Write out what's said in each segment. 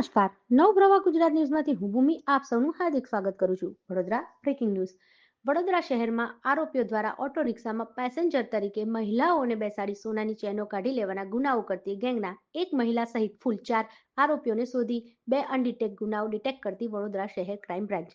નમસ્કાર. નવપ્રવાહ ગુજરાત ન્યૂઝમાંથી હું ભૂમિ આપ સૌનું હાર્દિક સ્વાગત કરું છું. Vadodara breaking news. વડોદરા શહેરમાં આરોપીઓ દ્વારા ઓટો રિક્ષામાં પેસેન્જર તરીકે મહિલાઓને બેસાડી સોનાની ચેનો કાઢી લેવાના ગુનાઓ કરતી ગેંગના એક મહિલા સહિત ફૂલ ચાર આરોપીઓને શોધી બે અનડિટેક ગુનાઓ ડિટેક્ટ કરતી વડોદરા શહેર ક્રાઇમ બ્રાન્ચ.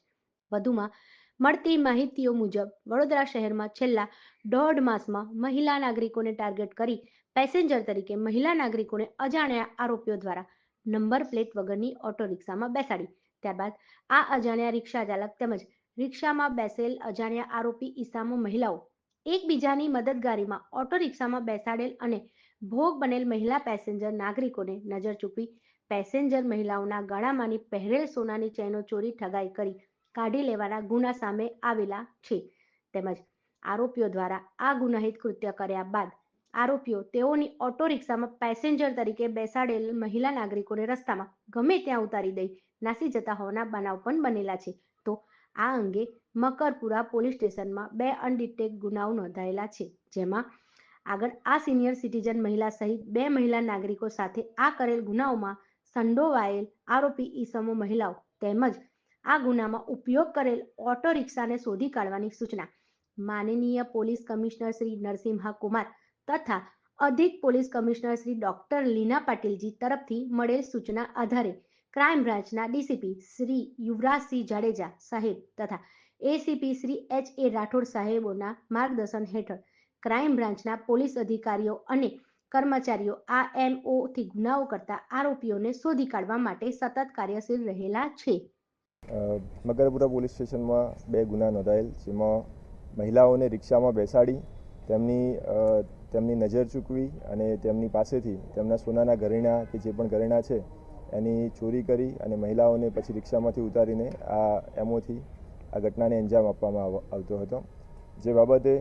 વધુમાં મળતી માહિતીઓ મુજબ, વડોદરા શહેરમાં છેલ્લા દોઢ માસમાં મહિલા નાગરિકોને ટાર્ગેટ કરી પેસેન્જર તરીકે મહિલા નાગરિકોને અજાણ્યા આરોપીઓ દ્વારા નંબર પ્લેટ વગરની ઓટો રિક્ષામાં બેસાડી. ત્યારબાદ આ અજાણ્યા રિક્ષા ચાલક તેમજ રિક્ષામાં બેસેલ અજાણ્યા આરોપી ઈસામો મહિલાઓ એકબીજાની મદદગારીમાં ઓટો રિક્ષામાં બેસાડેલ અને ભોગ બનેલ મહિલા પેસેન્જર નાગરિકોને નજર ચૂકવી પેસેન્જર મહિલાઓના ગળામાંની પહેરેલ સોનાની ચેનો ચોરી ઠગાઈ કરી કાઢી લેવાના ગુના સામે આવેલા છે. તેમજ આરોપીઓ દ્વારા આ ગુનાહિત કૃત્ય કર્યા બાદ આરોપીઓ તેઓની ઓટો રિક્ષામાં પેસેન્જર તરીકે બેસાડેલ મહિલા નાગરિકોને રસ્તામાં ગમે ત્યાં ઉતારી દઈ નાસી જતા હોવાના બનાવ પણ બનેલા છે. તો આ અંગે મકરપુરા પોલીસ સ્ટેશનમાં બે અનડિટેક ગુનાઓ નોંધાયેલા છે, જેમાં આગળ આ સિનિયર સિટીઝન મહિલા સહિત બે મહિલા નાગરિકો સાથે આ કરેલ ગુનાઓમાં સંડોવાયેલ આરોપી ઈસમો મહિલાઓ તેમજ આ ગુનામાં ઉપયોગ કરેલ ઓટો રિક્ષાને શોધી કાઢવાની સૂચના. માનનીય પોલીસ કમિશનર શ્રી નરસિંહા કુમાર તથા અધિક police commissioner Shri doctor Leena Patilji તરફથી મળેલ સૂચના આધારે ક્રાઇમ બ્રાન્ચના ડીસીપી શ્રી યુવરાજસિંહ જાડેજા સાહેબ તથા ACP Shri H A Rathod સાહેબોના માર્ગદર્શન હેઠળ ક્રાઇમ બ્રાન્ચના પોલીસ અધિકારીઓ અને કર્મચારીઓ આ એમઓથી ગુનાઓ કરતા આરોપીઓને શોધી કાઢવા માટે સતત કાર્યશીલ રહેલા છે. મગરપુરા પોલીસ સ્ટેશનમાં બે ગુના નોંધાયેલ, જેમાં મહિલાઓને રિક્ષામાં બેસાડી તેમની તેમની નજર ચૂકવી અને તેમની પાસેથી તેમના સોનાના ઘરેણાં કે જે પણ ઘરેણાં છે, એની ચોરી કરી અને મહિલાઓને પછી રિક્ષામાંથી ઉતારીને આ એમોથી આ ઘટનાને અંજામ આપવામાં આવતો હતો. જે બાબતે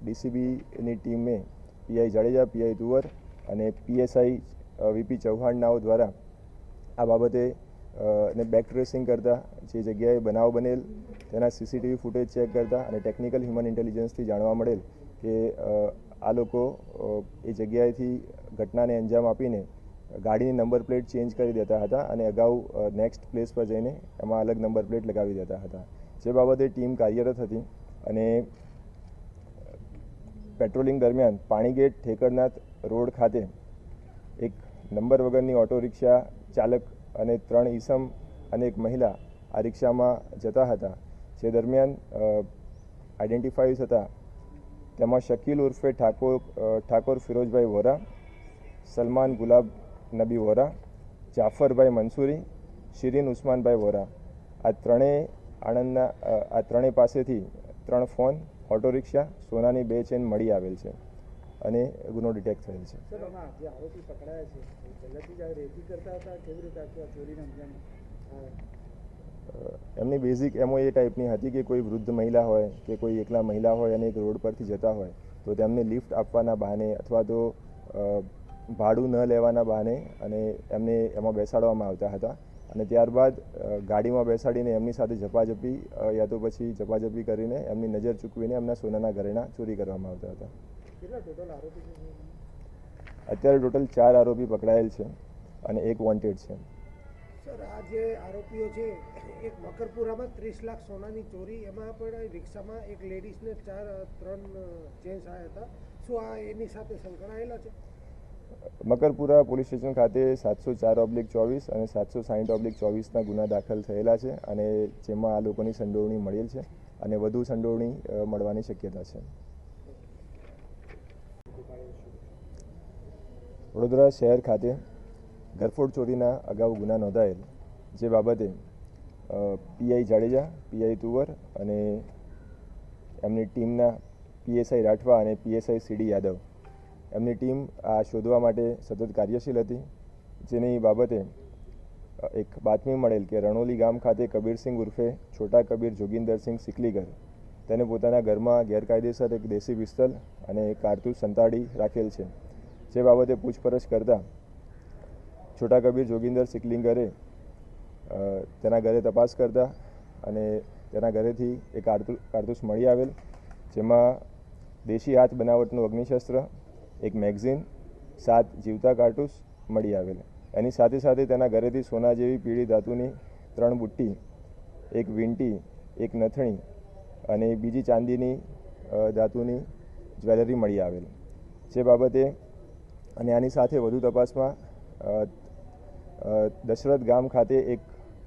ડીસીબીની ટીમે પીઆઈ જાડેજા પીઆઈ તુવર અને પીએસઆઈ વીપી ચૌહાણનાઓ દ્વારા આ બાબતે ને બેક ટ્રેસિંગ કરતા જે જગ્યાએ બનાવ બનેલ, તેના સીસીટીવી ફૂટેજ ચેક કરતા અને ટેકનિકલ હ્યુમન ઇન્ટેલિજન્સથી જાણવા મળેલ કે આ લોકો એ જગ્યાએથી ઘટનાને અંજામ આપીને ગાડીની નંબર પ્લેટ ચેન્જ કરી દેતા હતા અને અગાઉ નેક્સ્ટ પ્લેસ પર જઈને એમાં અલગ નંબર પ્લેટ લગાવી દેતા હતા. જે બાબતે ટીમ કાર્યરત હતી અને પેટ્રોલિંગ દરમિયાન પાણીગેટ ઠેકરનાથ રોડ ખાતે એક નંબર વગરની ઓટો રિક્ષા ચાલક અને ત્રણ ઈસમ અને એક મહિલા આ રિક્ષામાં જતા હતા. જે દરમિયાન આઈડેન્ટિફાઈ થતા તેમાં શકીલ ઉર્ફે ઠાકોર ઠાકોર ફિરોજભાઈ વોરા સલમાન ગુલાબ નબી વોરા જાફરભાઈ મંસૂરી શિરીન ઉસ્માનભાઈ વોરા આ ત્રણેય આણંદના આ ત્રણેય પાસેથી ત્રણ ફોન ઓટો રિક્ષા સોનાની બે ચેન મળી આવેલ છે અને ગુનો ડિટેક્ટ થયેલ છે એમની બેઝિક એમો એ ટાઈપની હતી કે કોઈ વૃદ્ધ મહિલા હોય કે કોઈ એકલા મહિલા હોય અને એક રોડ પરથી જતા હોય તો તેમને લિફ્ટ આપવાના બહાને અથવા તો ભાડું ન લેવાના બહાને અને એમને એમાં બેસાડવામાં આવતા હતા. અને ત્યારબાદ ગાડીમાં બેસાડીને એમની સાથે ઝપાઝપી યા તો પછી ઝપાઝપી કરીને એમની નજર ચૂકવીને એમના સોનાના ઘરેણાં ચોરી કરવામાં આવતા હતા. અત્યારે ટોટલ ચાર આરોપી પકડાયેલ છે અને એક વોન્ટેડ છે. સર, આ જે આરોપીઓ છે, એક મકરપુરામાં ત્રીસ લાખ સોનાની ચોરી, એમાં પણ રિક્ષામાં એક લેડીઝને ચાર, ત્રણ જેન્ટ્સ આવ્યા હતા. શું આ એની સાથે સંકળાયેલા છે? મકરપુરા પોલીસ સ્ટેશન ખાતે સાતસો ચાર ઓબ્લિક ચોવીસ અને સાતસો સાહીઠ ઓબ્લિક ચોવીસના ગુના દાખલ થયેલા છે અને જેમાં આ લોકોની સંડોવણી મળેલ છે અને વધુ સંડોવણી મળવાની શક્યતા છે. વડોદરા શહેર ખાતે ગરફોડ ચોરીના અગાઉ ગુના નોંધાયેલ. જે બાબતે પીઆઈ જાડેજા પીઆઈ તુવર અને એમની ટીમના પીએસઆઈ રાઠવા અને પીએસઆઈ સીડી યાદવ. એમની ટીમ આ શોધવા માટે સતત કાર્યશીલ હતી, જેની બાબતે એક બાતમી મળેલ કે રણોલી ગામ ખાતે કબીરસિંહ ઉર્ફે છોટા કબીર જોગિંદરસિંહ સિકલીગર. તેને પોતાના ઘરમાં ગેરકાયદેસર એક દેશી પિસ્તલ અને કારતૂસ સંતાડી રાખેલ છે. જે બાબતે પૂછપરછ કરતા છોટા કબીર જોગિંદર સિકલિંગરે તેના ઘરે તપાસ કરતા અને તેના ઘરેથી એક કારતુ કારતૂસ મળી આવેલ, જેમાં દેશી હાથ બનાવટનું અગ્નિશસ્ત્ર, એક મેગઝીન, સાત જીવતા કારતૂસ મળી આવેલ. એની સાથે સાથે તેના ઘરેથી સોના જેવી પીળી ધાતુની ત્રણ બુટ્ટી, એક વીંટી, એક નથણી અને બીજી ચાંદીની ધાતુની જ્વેલરી મળી આવેલ. જે બાબતે અને આની સાથે વધુ તપાસમાં દશરથ ગામ ખાતે એક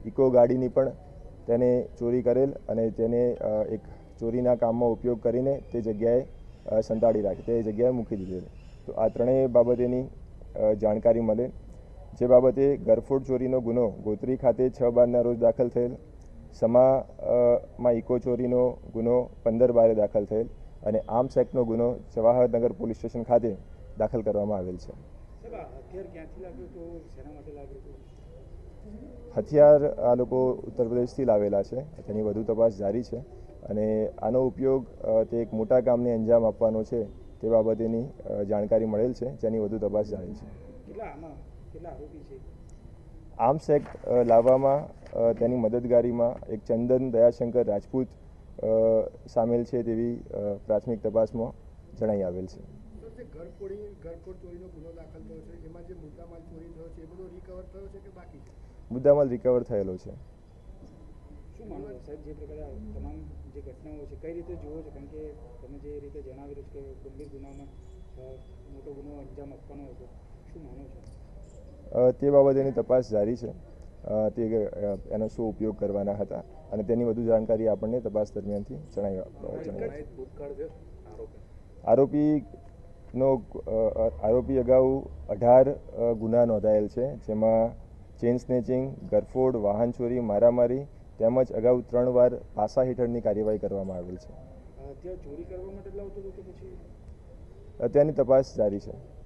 ઇકો ગાડીની પણ તેને ચોરી કરેલ અને તેને એક ચોરીના કામમાં ઉપયોગ કરીને તે જગ્યાએ સંતાડી રાખી, તે જગ્યાએ મૂકી દીધેલ. તો આ ત્રણેય બાબતેની જાણકારી મળે. જે બાબતે ગરફોડ ચોરીનો ગુનો ગોત્રી ખાતે છ બારના રોજ દાખલ થયેલ. સમા માં ઇકો ચોરીનો ગુનો પંદર બારે દાખલ થયેલ. અને આર્મ્સ એક્ટનો ગુનો જવાહરનગર પોલીસ સ્ટેશન ખાતે દાખલ કરવામાં આવેલ છે. હથિયાર આ લોકો ઉત્તર પ્રદેશથી લાવેલા છે. તેની વધુ તપાસ જારી છે. અને આનો ઉપયોગ તે એક મોટા કામને અંજામ આપવાનો છે તે બાબતેની જાણકારી મળેલ છે. જેની વધુ તપાસ જારી છે. આમ આર્મ્સ એક્ટ લાવવામાં તેની મદદગારીમાં એક ચંદન દયાશંકર રાજપૂત સામેલ છે તેવી પ્રાથમિક તપાસમાં જણાઈ આવેલ છે. જે ઘરફોડી ઘરફોડ ચોરીનો ગુનો દાખલ થયો છે એમાં જે મુદ્દામાલ ચોરી થયો છે એ બધો રિકવર થયો છે કે બાકી છે? મુદ્દામાલ રિકવર થયેલો છે. શું માનો છો સાહેબ જે પ્રકારે તમામ જે ઘટનાઓ છે કઈ રીતે જુઓ છો? કારણ કે તમે જે રીતે જણાવી રહ્યું છો કે ગંભીર ગુનામાં મોટો ગુનો અંજામ આપવાનો હતો શું માનો છો? તે બાબતેની તપાસ જારી છે. તે એનો શું ઉપયોગ કરવાના હતા અને તેની વધુ જાણકારી આપણને તપાસ દરમિયાનથી છે આરોપી અ, આરોપી અગાઉ અઢાર ગુના નોંધાયેલ છે જેમાં ચેન સ્નેચિંગ ગરફોડ વાહન ચોરી મારામારી તેમજ અગાઉ ત્રણ વાર પાસા હેઠળની કાર્યવાહી કરવામાં આવેલ છે. હથિયાર ચોરી કરવા માટે લાવતો હતો કે પછી? અ, તેની તપાસ જારી છે.